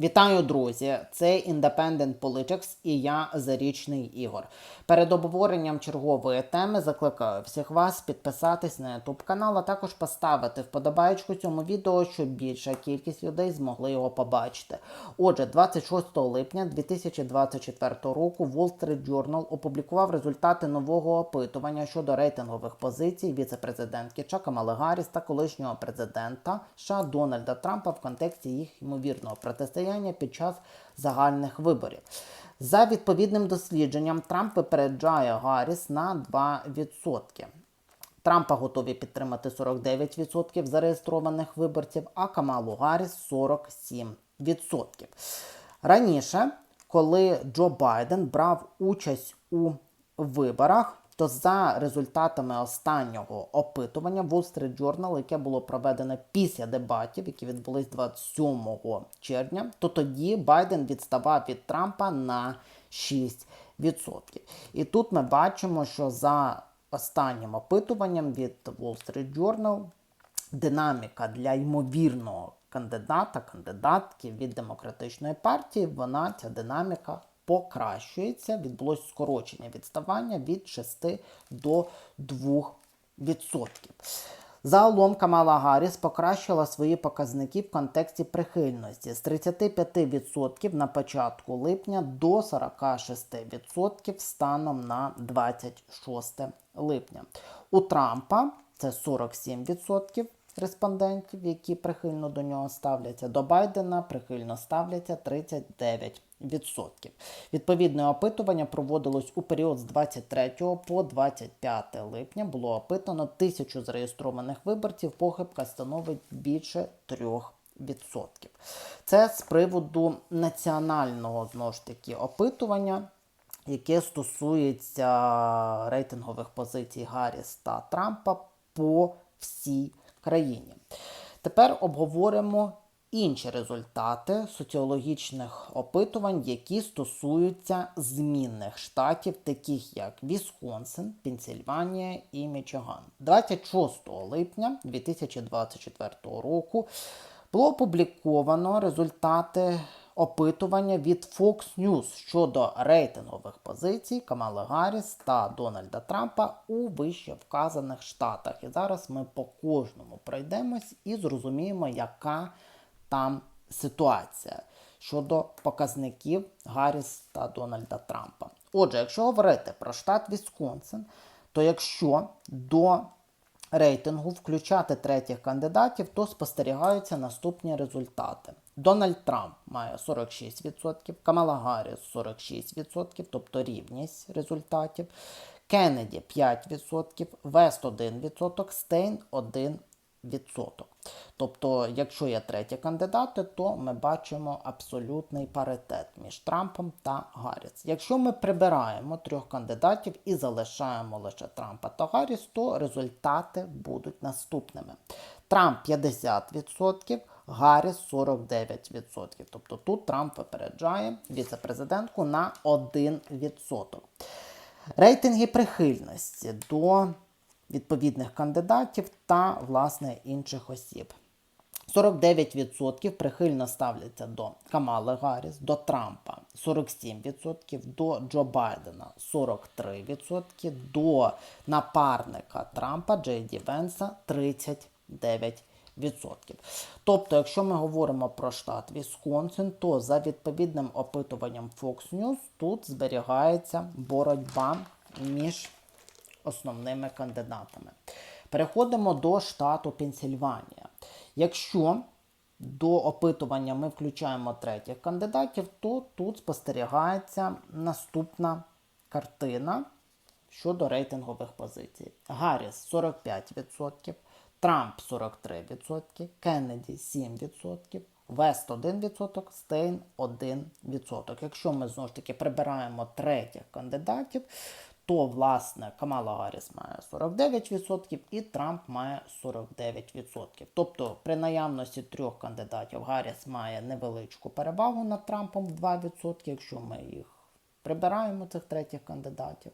Вітаю, друзі! Це Independent Politics і я Зарічний Ігор. Перед обговоренням чергової теми закликаю всіх вас підписатись на YouTube канал, а також поставити вподобайку цьому відео, щоб більша кількість людей змогли його побачити. Отже, 26 липня 2024 року Wall Street Journal опублікував результати нового опитування щодо рейтингових позицій віце-президентки Чака Малегаріс та колишнього президента США Дональда Трампа в контексті їх ймовірного протистояння під час загальних виборів. За відповідним дослідженням, Трамп випереджає Гарріс на 2%. Трампа готові підтримати 49% зареєстрованих виборців, а Камалу Гарріс 47%. Раніше, коли Джо Байден брав участь у виборах, то за результатами останнього опитування Wall Street Journal, яке було проведено після дебатів, які відбулись 27 червня, то тоді Байден відставав від Трампа на 6%. І тут ми бачимо, що за останнім опитуванням від Wall Street Journal динаміка для ймовірного кандидата, кандидатки від демократичної партії, вона ця динаміка покращується. Відбулось скорочення відставання від 6 до 2%. Загалом Камала Гарріс покращила свої показники в контексті прихильності з 35% на початку липня до 46% станом на 26 липня. У Трампа це 47% респондентів, які прихильно до нього ставляться. До Байдена прихильно ставляться 39%. Відповідне опитування проводилось у період з 23 по 25 липня. Було опитано тисячу зареєстрованих виборців. Похибка становить більше 3%. Це з приводу національного знову ж таки опитування, яке стосується рейтингових позицій Гарріс та Трампа по всій країні. Тепер обговоримо інші результати соціологічних опитувань, які стосуються змінних штатів, таких як Вісконсин, Пенсильванія і Мічиган. 26 липня 2024 року було опубліковано результати опитування від Fox News щодо рейтингових позицій Камали Гарріс та Дональда Трампа у вище вказаних штатах. І зараз ми по кожному пройдемось і зрозуміємо, яка там ситуація щодо показників Гарріс та Дональда Трампа. Отже, якщо говорити про штат Вісконсин, то якщо до рейтингу включати третіх кандидатів, то спостерігаються наступні результати. Дональд Трамп має 46%, Камала Гарріс 46%, тобто рівність результатів. Кеннеді 5%, Вест 1%, Стейн 1%. Тобто, якщо є треті кандидати, то ми бачимо абсолютний паритет між Трампом та Гарріс. Якщо ми прибираємо трьох кандидатів і залишаємо лише Трампа та Гарріс, то результати будуть наступними. Трамп 50%, Гарріс 49%. Тобто тут Трамп випереджає віце-президентку на 1%. Рейтинги прихильності до відповідних кандидатів та, власне, інших осіб. 49% прихильно ставляться до Камали Гарріс, до Трампа 47%, до Джо Байдена 43%, до напарника Трампа Джей Ді Венса 39%. Тобто, якщо ми говоримо про штат Вісконсин, то за відповідним опитуванням Fox News тут зберігається боротьба між основними кандидатами. Переходимо до штату Пенсільванія. Якщо до опитування ми включаємо третіх кандидатів, то тут спостерігається наступна картина щодо рейтингових позицій. Гарріс 45%, Трамп 43%, Кеннеді 7%, Вест 1%, Стейн 1%. Якщо ми знову ж таки прибираємо третіх кандидатів, то, власне, Камала Гарріс має 49% і Трамп має 49%. Тобто, при наявності трьох кандидатів Гарріс має невеличку перевагу над Трампом в 2%. Якщо ми їх прибираємо, цих третіх кандидатів,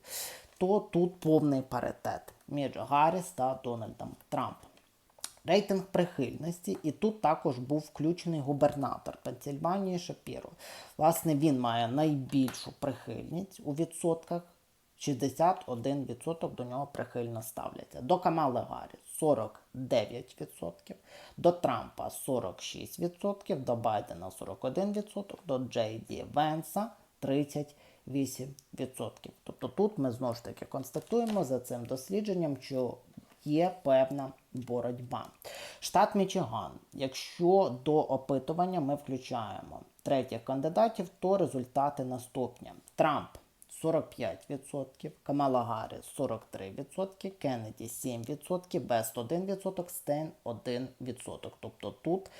то тут повний паритет між Гарріс та Дональдом Трампом. Рейтинг прихильності, і тут також був включений губернатор Пенсільванії Шапіро. Власне, він має найбільшу прихильність у відсотках. 61% до нього прихильно ставляться. До Камали Гарріс 49%, до Трампа 46%, до Байдена 41%, до Джей Ді Венса 38%. Тобто тут ми знову ж таки констатуємо за цим дослідженням, що є певна боротьба. Штат Мічиган. Якщо до опитування ми включаємо третіх кандидатів, то результати наступні: Трамп 45%, Камала Гарріс 43%, Кеннеді 7%, Бест 1%, Стейн 1%. Тобто тут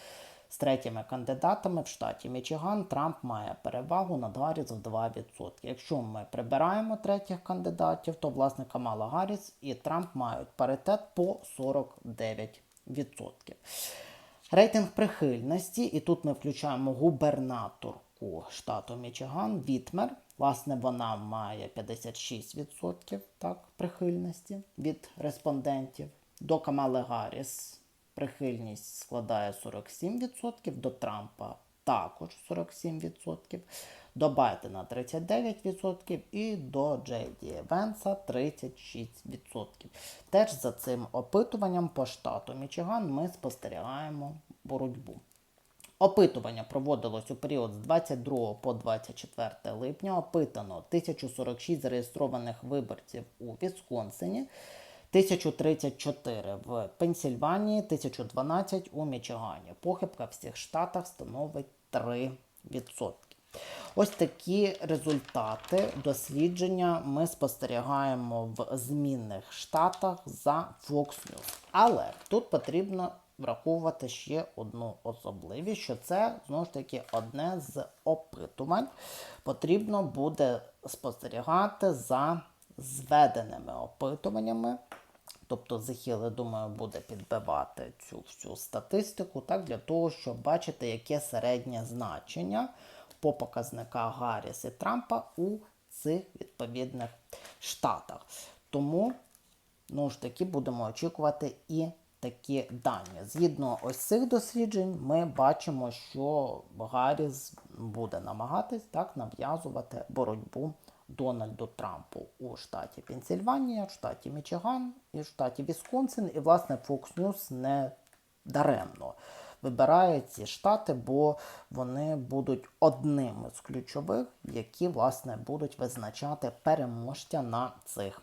з третіми кандидатами в штаті Мічиган Трамп має перевагу над Гарріс в 2%. Якщо ми прибираємо третіх кандидатів, то власне Камала Гарріс і Трамп мають паритет по 49%. Рейтинг прихильності, і тут ми включаємо губернаторку штату Мічиган Вітмер. Власне, вона має 56% так, прихильності від респондентів. До Камали Гарріс прихильність складає 47%, до Трампа також 47%, до Байдена 39% і до Джейді Венса 36%. Теж за цим опитуванням по штату Мічиган ми спостерігаємо боротьбу. Опитування проводилось у період з 22 по 24 липня. Опитано 1046 зареєстрованих виборців у Вісконсині, 1034 в Пенсільванії, 1012 у Мічигані. Похибка в всіх штатах становить 3%. Ось такі результати дослідження ми спостерігаємо в змінних штатах за Fox News. Але тут потрібно враховувати ще одну особливість, що це знову ж таки одне з опитувань. Потрібно буде спостерігати за зведеними опитуваннями. Тобто Зехіл, думаю, буде підбивати цю всю статистику, так, для того, щоб бачити, яке середнє значення по показниках Гарріс і Трампа у цих відповідних штатах. Тому, ну ж таки, будемо очікувати і такі дані. Згідно ось цих досліджень, ми бачимо, що Гарріс буде намагатись так нав'язувати боротьбу Дональду Трампу у штаті Пенсільванія, в штаті Мічиган і в штаті Вісконсин. І, власне, Fox News не даремно вибирає ці штати, бо вони будуть одними з ключових, які власне будуть визначати переможця на цих